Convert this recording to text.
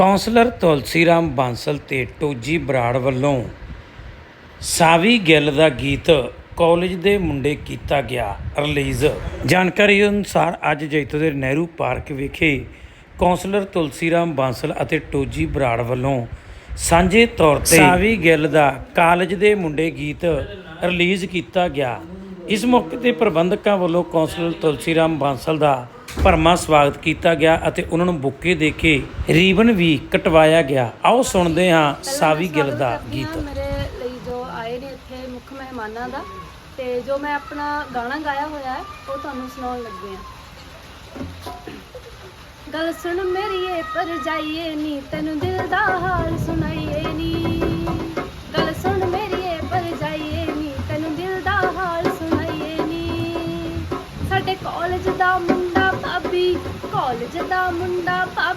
Councillor Tulsi Ram Bansal ਤੇ ਟੋਜੀ ਬਰਾੜ ਵੱਲੋਂ ਸਾਵੀ ਗਿੱਲ ਦਾ ਗੀਤ ਕਾਲਜ ਦੇ ਮੁੰਡੇ ਕੀਤਾ ਗਿਆ ਰਿਲੀਜ਼। ਜਾਣਕਾਰੀ ਅਨੁਸਾਰ ਅੱਜ ਜੈਤੋ ਦੇ ਨਹਿਰੂ ਪਾਰਕ ਵਿਖੇ ਕੌਂਸਲਰ ਤੁਲਸੀ ਰਾਮ ਬਾਂਸਲ ਅਤੇ ਟੋਜੀ ਬਰਾੜ ਵੱਲੋਂ ਸਾਂਝੇ ਤੌਰ ਤੇ ਸਾਵੀ ਗਿੱਲ ਦਾ ਕਾਲਜ ਦੇ ਮੁੰਡੇ ਗੀਤ ਰਿਲੀਜ਼ ਕੀਤਾ ਗਿਆ। ਇਸ ਮੌਕੇ ਤੇ ਪ੍ਰਬੰਧਕਾਂ ਵੱਲੋਂ ਕੌਂਸਲਰ ਤੁਲਸੀ ਰਾਮ ਬਾਂਸਲ ਦਾ ਭਰਮਾ ਸਵਾਗਤ ਕੀਤਾ ਗਿਆ ਅਤੇ ਉਹਨਾਂ ਨੂੰ ਬੁੱਕੇ ਦੇ ਕੇ ਰੀਬਨ ਵੀ ਕਟਵਾਇਆ ਗਿਆ। ਆਓ ਸੁਣਦੇ ਹਾਂ ਸਾਵੀ ਗਿੱਲ ਦਾ ਗੀਤ। ਮੇਰੇ ਲਈ ਜੋ ਆਏ ਨੇ ਇੱਥੇ ਮੁੱਖ ਮਹਿਮਾਨਾਂ ਦਾ। ਤੇ ਜੋ ਮੈਂ ਆਪਣਾ ਗਾਣਾ ਗਾਇਆ ਹੋਇਆ ਹੈ ਉਹ ਤੁਹਾਨੂੰ ਸੁਣਾਉਣ ਲੱਗੇ ਆ ਗੱਲ ਸੁਣ ਮੇਰੀ ਏ ਪਰ ਜਾਈਏ ਨੀ ਤੈਨੂੰ ਦਿਲ ਦਾ ਹਾਲ ਸੁਣਾਈਏ ਨੀ। ਗੱਲ ਸੁਣ ਮੇਰੀ ਏ ਪਰ ਜਾਈਏ ਨੀ ਤੈਨੂੰ ਦਿਲ ਦਾ ਹਾਲ ਸੁਣਾਈਏ ਨੀ। ਸਾਡੇ ਕਾਲਜ ਦਾ ਮੁੰਡਾ ਭਾਬੀ ਕਾਲਜ ਦਾ ਮੁੰਡਾ ਭਾਬੀ ਬਣ